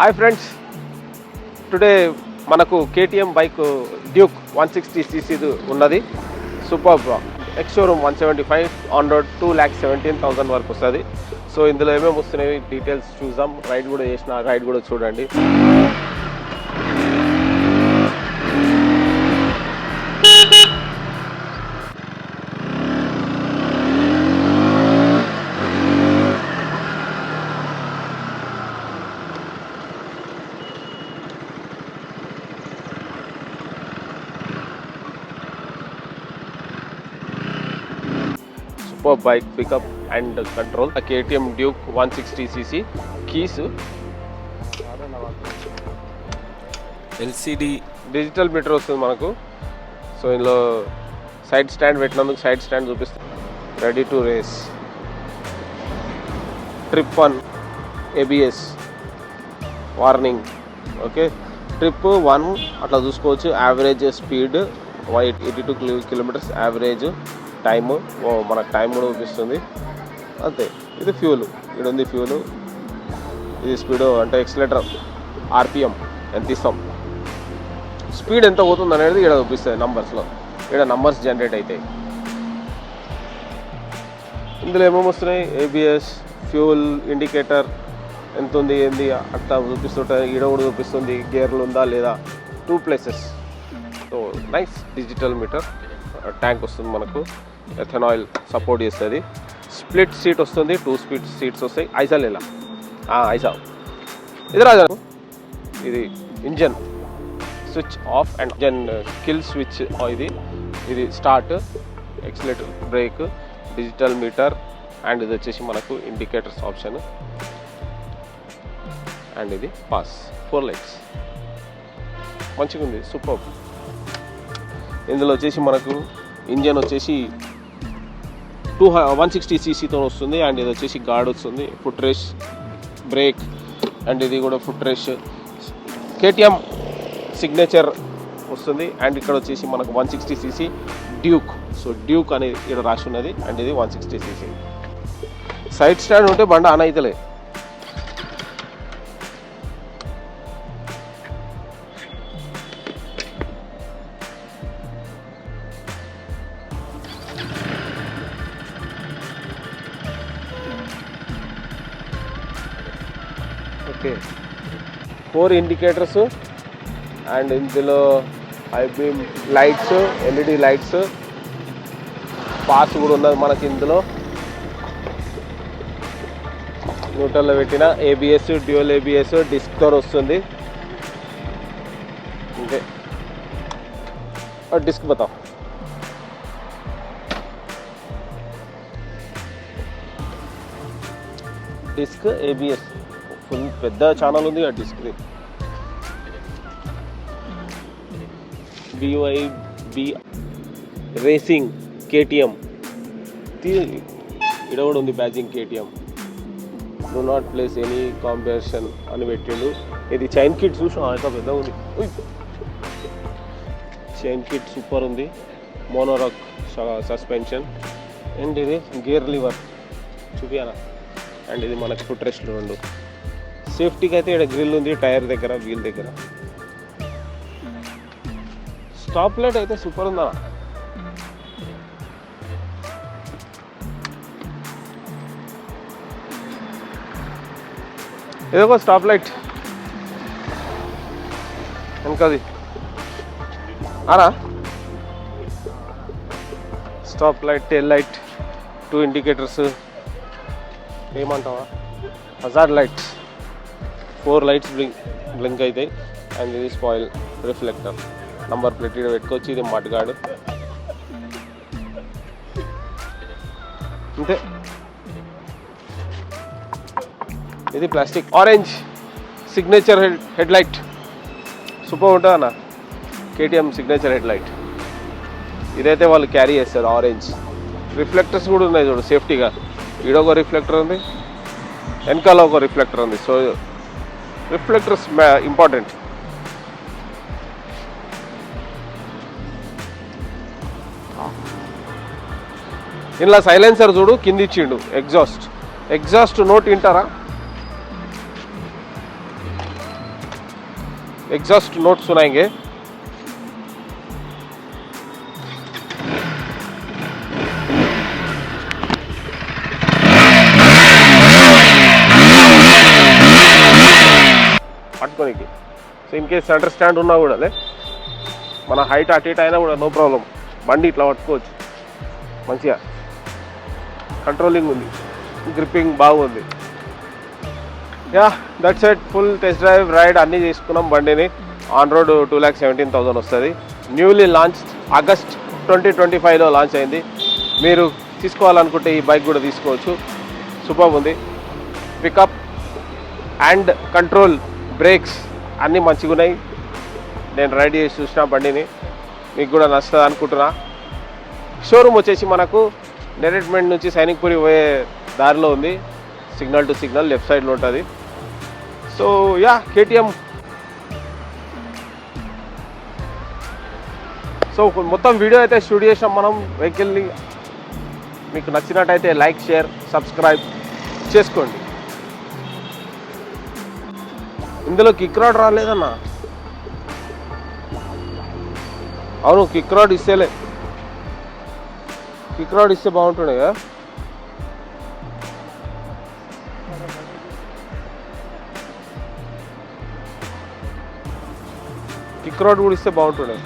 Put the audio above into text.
Hi friends. Today మనకు KTM bike Duke one sixty సీసీది ఉన్నది. Super ex showroom one seventy five on road two lakh seventeen thousand వరకు వస్తుంది. So ఇందులో ఏమేమి వస్తున్నాయి డీటెయిల్స్ చూద్దాం. రైడ్ కూడా చేసిన రైడ్ కూడా చూడండి. Super bike pickup and control KTM Duke one sixty CC keys LCD digital meter వస్తుంది మనకు. సో ఇందులో సైడ్ స్టాండ్ పెట్టినందుకు సైడ్ స్టాండ్ చూపిస్తుంది ready to race trip one ABS warning okay trip one అట్లా చూసుకోవచ్చు. Average speed eighty two kilometres average time. మనకు time కూడా చూపిస్తుంది. అంతే. ఇది ఫ్యూల్. ఇక్కడ ఉంది ఫ్యూల్. ఇది స్పీడ్ అంటే ఎక్సలేటర్ ఆర్పిఎం ఎంత ఇస్తాం స్పీడ్ ఎంత పోతుంది అనేది ఇక్కడ చూపిస్తుంది నంబర్స్లో. ఇక్కడ నంబర్స్ జనరేట్ అవుతాయి ఇందులో ఏమేమి వస్తున్నాయి? ఏబిఎస్ ఫ్యూల్ ఇండికేటర్ ఎంత ఉంది ఏంది అట్లా చూపిస్తుంటే ఈడ కూడా చూపిస్తుంది. గేర్లు ఉందా లేదా? Two places. So nice digital meter tank వస్తుంది మనకు. ఎథనాయిల్ సపోర్ట్ చేస్తుంది. స్ప్లిట్ సీట్ వస్తుంది టూ స్పీడ్ సీట్స్ వస్తాయి. ఐజాల్ ఇలా ఐసా ఇది రాజా? ఇది engine. Switch off and engine kill switch ఇది. ఇది start accelerator brake digital meter and ఇది వచ్చేసి మనకు ఇండికేటర్స్ ఆప్షన్ అండ్ ఇది పాస్ ఫోర్ లైట్స్ మంచిగా ఉంది సూపర్ ఇందులో వచ్చేసి మనకు ఇంజన్ వచ్చేసి టూ వన్ సిక్స్టీ సీసీతో వస్తుంది అండ్ ఇది వచ్చేసి గార్డ్ వస్తుంది. ఫుట్ రేష్ బ్రేక్ అండ్ ఇది కూడా ఫుట్ రేష్ కేటీఎం సిగ్నేచర్ వస్తుంది. అండ్ ఇక్కడ వచ్చేసి మనకు one sixty CC Duke so Duke అనేది ఇక్కడ రాసి ఉన్నది. అండ్ ఇది one sixty CC. Side stand ఉంటే బండ ఆన్ అవుతలే ఓకే. ఫోర్ ఇండికేటర్స్ అండ్ ఇందులో high beam lights LED lights pass కూడా ఉన్నది మనకి ఇందులో. న్యూట్రల్లో పెట్టిన ఏబిఎస్ డ్యూయల్ ఏబిఎస్ డిస్క్తో వస్తుంది. ఓకే. డిస్క్ బతా డిస్క్ ఏబిఎస్ ఫుల్ పెద్ద ఛానల్ ఉంది ఆ డిస్క్ది బివై బి రేసింగ్ కేటీఎం ఇక్కడ కూడా ఉంది badging KTM do not place any competition అని పెట్టిండు. ఇది చైన్ కిట్ చూసాం అంత పెద్ద ఉంది. చైన్ కిట్ సూపర్ ఉంది. మోనోరాక్ సస్పెన్షన్ అండ్ ఇది గేర్ లివర్ చూపియానా అండ్ ఇది మనకి ఫుట్ రెస్ట్ రెండు. సేఫ్టీకి అయితే ఇక్కడ గ్రిల్ ఉంది టైర్ దగ్గర వీల్ దగ్గర. స్టాప్ లైట్ అయితే సూపర్ ఉందా? ఏదో స్టాప్ లైట్. వెనకది అరా stop light tail light two indicators. ఏమంటావా? Hazard lights. Four lights blink blink అవుతాయి అండ్ ఇది స్పాయిల్ రిఫ్లెక్టర్. నంబర్ ప్లేట్ ఇక్కడ పెట్టుకోవచ్చు. ఇది మడ్గాడు అంతే. ఇది plastic. Orange signature head head light. Super ఉంటుంది అన్న కేటీఎం సిగ్నేచర్ హెడ్ లైట్. ఇదైతే వాళ్ళు క్యారీ చేస్తారు ఆరెంజ్. రిఫ్లెక్టర్స్ కూడా ఉన్నాయి చూడు సేఫ్టీగా. ఈడొక రిఫ్లెక్టర్ ఉంది వెనకాల ఒక రిఫ్లెక్టర్ ఉంది. So reflectors important. ఇలా సైలెన్సర్ చూడు కింది ఇచ్చిండు ఎగ్జాస్ట్. ఎగ్జాస్ట్ నోట్ వింటారా? ఎగ్జాస్ట్ నోట్స్ ఉన్నాయంగే. పట్టుకోనికి. So in case centre stand ఉన్నా కూడా అదే మన హైట్ అటు ఇటు అయినా కూడా నో ప్రాబ్లం బండి ఇట్లా పట్టుకోవచ్చు. మంచిగా. కంట్రోలింగ్ ఉంది. గ్రిప్పింగ్ బాగుంది. Yeah that's it full test drive ride అన్నీ తీసుకున్నాం బండిని. On road two lakh seventeen thousand వస్తుంది. Newly launch August twenty twenty ఫైవ్లో లాంచ్ అయింది. మీరు తీసుకోవాలనుకుంటే ఈ బైక్ కూడా తీసుకోవచ్చు. సూపర్ ఉంది. పికప్ అండ్ కంట్రోల్ బ్రేక్స్ అన్నీ మంచిగా ఉన్నాయి నేను రైడ్ చేసి చూసిన బండిని. మీకు కూడా నచ్చుతుంది అనుకుంటున్నా. షోరూమ్ వచ్చేసి మనకు నెరెట్మెంట్ నుంచి సైనిక్పురి పోయే దారిలో ఉంది. సిగ్నల్ టు సిగ్నల్ లెఫ్ట్ సైడ్లో ఉంటుంది. So yeah KTM. సో మొత్తం వీడియో అయితే షూట్ చేసాం మనం. వెహికల్ని మీకు నచ్చినట్టయితే లైక్ షేర్ సబ్స్క్రైబ్ చేసుకోండి. ఇందులో కిక్ రాడ్ రాలేదన్నా. అవును కిక్ రాడ్ ఇస్తేలే. కిక్ రాడ్ ఇస్తే బాగుంటుండే కదా. కిక్ రాడ్ కూడా ఇస్తే బాగుంటుండే.